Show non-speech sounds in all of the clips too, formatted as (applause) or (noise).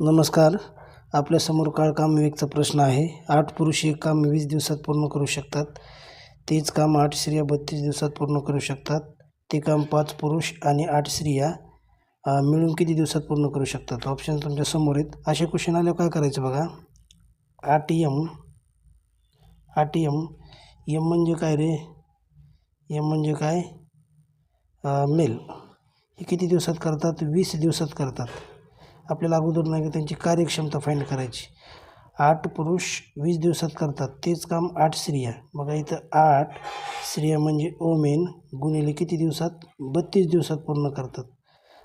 नमस्कार. आपल्यासमोर काळकाम विवेकचा प्रश्न आहे. आठ पुरुष एक काम वीस दिवसात पूर्ण करू शकतात. तेच काम आठ स्त्रिया बत्तीस दिवसात पूर्ण करू शकतात. ते काम पाच पुरुष आणि आठ स्त्रिया मिळून किती दिवसात पूर्ण करू शकतात? ऑप्शन तुमच्यासमोर आहेत. असे क्वेश्चन आल्यावर काय करायचं बघा? आठ यम आठ यम यम म्हणजे काय रे? यम म्हणजे काय? मेल. हे किती दिवसात करतात? वीस दिवसात करतात. आपल्याला अगोदर नाही त्यांची कार्यक्षमता फाईंड करायची. आठ पुरुष वीस दिवसात करतात. तेच काम आठ स्त्रिया. बघा इथं आठ स्त्रिया म्हणजे ओमेन गुणिले किती दिवसात? बत्तीस दिवसात पूर्ण करतात.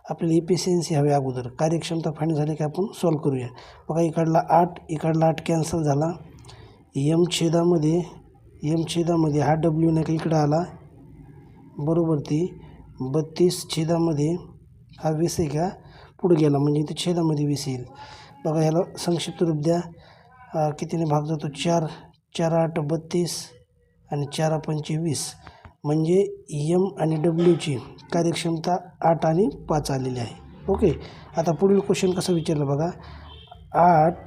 आपल्याला इफिशियन्सी हवी अगोदर. कार्यक्षमता फाईंड झाली की आपण सॉल्व करूया. बघा इकडला आठ इकडला आठ कॅन्सल झाला. यम छेदामध्ये यम छेदामध्ये हा डब्ल्यू नाही का इकडं आला. बरोबर ती. बत्तीस छेदामध्ये हा वीस आहे का? पुढे गेला म्हणजे इथे छेदामध्ये वीस येईल. बघा ह्याला संक्षिप्त रूप द्या. कितीने भाग जातो? चार चार आठ बत्तीस आणि चार पंचवीस म्हणजे यम आणि डब्ल्यूची कार्यक्षमता आठ आणि पाच आलेली आहे. ओके? आता पुढील क्वेश्चन कसं विचारलं बघा. आठ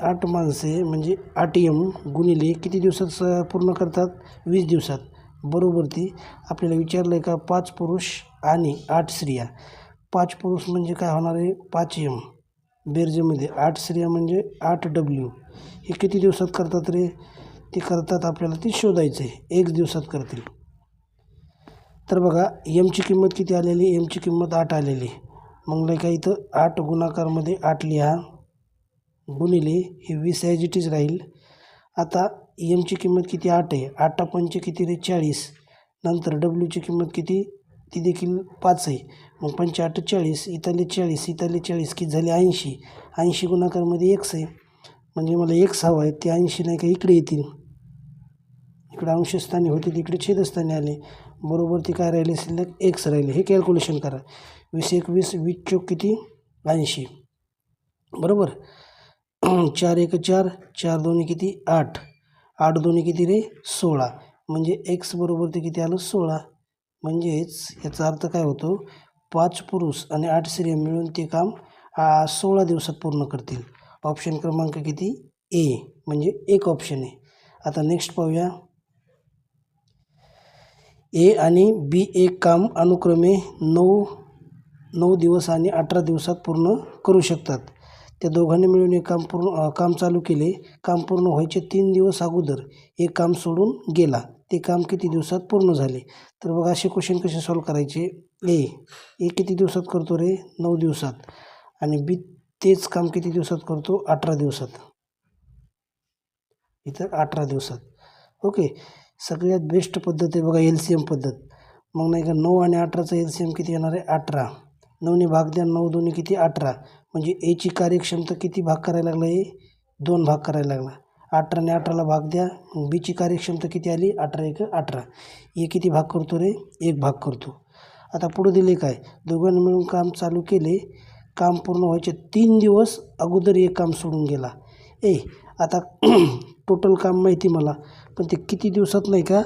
आठ माणसे म्हणजे आठ यम गुणिले किती दिवसात स- पूर्ण करतात? वीस दिवसात. बरोबर ती. आपल्याला विचारलं आहे का? पाच पुरुष आणि आठ स्त्रिया. पाच पुरुष म्हणजे काय होणार आहे? पाच यम बेरजेमध्ये आठ स्त्रिया म्हणजे आठ डब्ल्यू हे किती दिवसात करतात रे? ते करतात आपल्याला ते शोधायचं आहे एक दिवसात करतील. तर बघा यमची किंमत किती आलेली? एमची किंमत आठ आलेली. मग नाही का इथं? आठ गुणाकारमध्ये आठ लिहा. गुणिले हे वीस ॲज इट इज राहील. आता एमची किंमत किती आठ आहे? आठ पंचे किती रे? चाळीस. नंतर डब्ल्यूची किंमत किती? ती देखील पाच आहे. मग पंचे आठ चाळीस इथले चाळीस इथले चाळीस किती झाले ऐंशी. ऐंशी गुणाकारमध्ये एक्स आहे. म्हणजे मला एक्स हवा आहे ते ऐंशी नाही का इकडे येतील. इकडे अंशस्थानी होते तिकडे छेदस्थानी आले. बरोबर ते काय राहिले शिल्लक एक्स राहिले. हे कॅल्क्युलेशन करा. वीस एकवीस वीस चोक किती? ऐंशी. बरोबर? (clears throat) चार एक चार चार दोन्ही किती? आठ. आठ दोन्ही किती रे? सोळा. म्हणजे एक्स बरोबर ते किती आलं? सोळा. म्हणजेच याचा अर्थ काय होतो? पाच पुरुष आणि आठ स्त्रिया मिळून ते काम सोळा दिवसात पूर्ण करतील. ऑप्शन क्रमांक किती? ए म्हणजे एक ऑप्शन आहे. आता नेक्स्ट पाहूया. ए आणि बी एक काम अनुक्रमे नऊ नऊ दिवस आणि अठरा दिवसात पूर्ण करू शकतात. त्या दोघांनी मिळून एक काम पूर्ण काम चालू केले. काम पूर्ण व्हायचे तीन दिवस अगोदर एक काम सोडून गेला. ते काम किती दिवसात पूर्ण झाले? तर बघा असे क्वेश्चन कसे सॉल्व करायचे? ए ए किती दिवसात करतो रे? नऊ दिवसात. आणि बी तेच काम किती दिवसात करतो? अठरा दिवसात. इथं अठरा दिवसात. ओके. सगळ्यात बेस्ट पद्धत आहे बघा एल सी एम पद्धत. मग नाही का नऊ आणि अठराचा एल सी एम किती येणार आहे? अठरा. नऊने भाग द्या नऊ दोन्ही किती? अठरा. म्हणजे एची कार्यक्षमता किती भाग करायला लागला ए दोन भाग करायला लागला. अठराने अठराला भाग द्या मग बीची कार्यक्षमता किती आली? अठरा एक अठरा. ए किती भाग करतो रे? एक भाग करतो. आता पुढे दिले काय? दोघांनी मिळून काम चालू केले. काम पूर्ण व्हायचे तीन दिवस अगोदर एक काम सोडून गेला. ए आता (clears throat) टोटल काम माहिती मला पण ते किती दिवसात नाही का?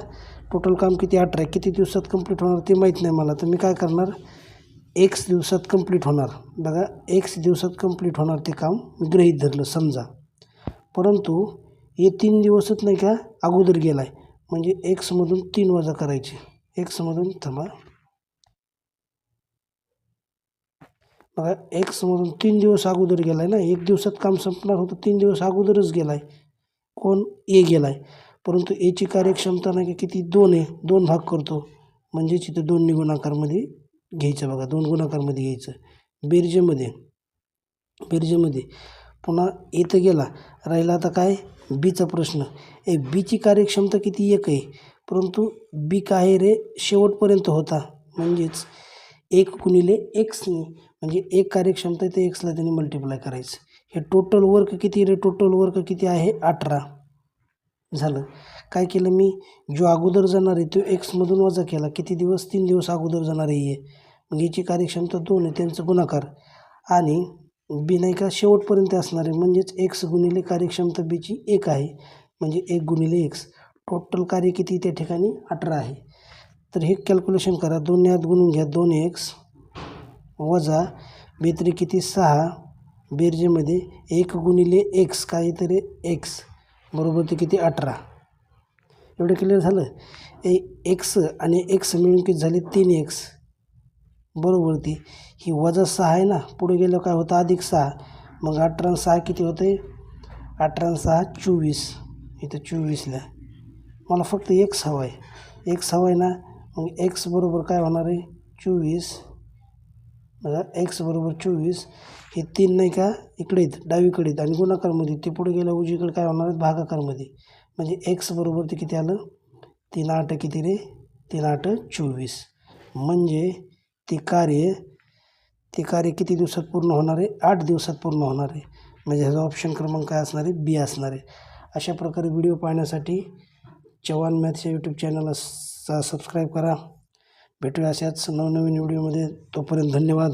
टोटल काम किती अठरा किती दिवसात कंप्लीट होणार ते माहीत नाही मला. तर मी काय करणार? एक्स दिवसात कंप्लीट होणार. बघा एक्स दिवसात कंप्लीट होणार ते काम मी गृहीत धरलं समजा. परंतु हे तीन दिवसच नाही का? अगोदर गेला आहे म्हणजे एक्समधून तीन वजा करायचे. एक्समधून थांबा. बघा एक्समधून तीन दिवस अगोदर गेला आहे ना एक दिवसात काम संपणार होतं तीन दिवस अगोदरच गेला आहे कोण? ए गेला आहे परंतु एची कार्यक्षमता नाही का किती? दोन आहे. दोन भाग करतो. म्हणजेच इथं दोन गुणाकारमध्ये घ्यायचं बघा. दोन गुणाकारमध्ये घ्यायचं. बेरजेमध्ये. बेरजेमध्ये. पुन्हा इथं गेला. राहिला आता काय? बीचा प्रश्न. ए बीची कार्यक्षमता किती? एक आहे. परंतु बी काय रे? शेवटपर्यंत होता. म्हणजेच एक गुणिले एक्सने म्हणजे एक कार्यक्षमता ते एक्सला त्यांनी मल्टिप्लाय करायचं. हे टोटल वर्क किती रे? टोटल वर्क किती आहे? अठरा. झालं. काय केलं मी? जो अगोदर जाणार आहे तो एक्समधून वजा केला. किती दिवस? तीन दिवस अगोदर जाणार आहे मग याची कार्यक्षमता दोन आहे त्यांचं गुणाकार. आणि बी नाही का शेवटपर्यंत असणार आहे. म्हणजेच एक्स गुणिले कार्यक्षमता बीची एक आहे. म्हणजे एक गुणिले एक्स टोटल कार्य किती? त्या ठिकाणी अठरा आहे. तर हे कॅल्क्युलेशन करा. दोन यात गुणून घ्या. दोन एक्स वजा बेत्री किती? सहा. बेरजेमध्ये एक गुणिले एक्स काहीतरी एक्स. बरोबर ते किती? अठरा. एवढं क्लिअर झालं? ए एक्स आणि एक्स मिळून किती झाले? तीन एक्स. बरोबर ती. ही वजा सहा आहे ना? पुढे गेलं काय होतं? अधिक सहा. मग अठरा सहा किती होते? अठरा सहा चोवीस. इथं चोवीसला. मला फक्त एक्स हवा आहे. एक्स हवा आहे ना? मग एक्स बरोबर काय होणार आहे? चोवीस. बघा एक्स बरोबर चोवीस हे तीन नाही का इकडे आहेत डावीकडे आहेत आणि गुणाकारमध्ये ते पुढे गेल्या उजवीकडे काय होणार आहेत? भागाकारमध्ये. म्हणजे एक्स बरोबर ते किती आलं? तीन आठ किती रे? तीन आठ चोवीस. म्हणजे ते कार्य ते कार्य किती दिवसात पूर्ण होणार आहे? आठ दिवसात पूर्ण होणार आहे. म्हणजे ह्याचा ऑप्शन क्रमांक काय असणार आहे? बी असणार आहे. अशा प्रकारे व्हिडिओ पाहण्यासाठी चव्हाण मॅथ्स या यूट्यूब चॅनलला सबस्क्राईब करा. भेटूया अशाच नवनवीन व्हिडिओमध्ये. तोपर्यंत धन्यवाद.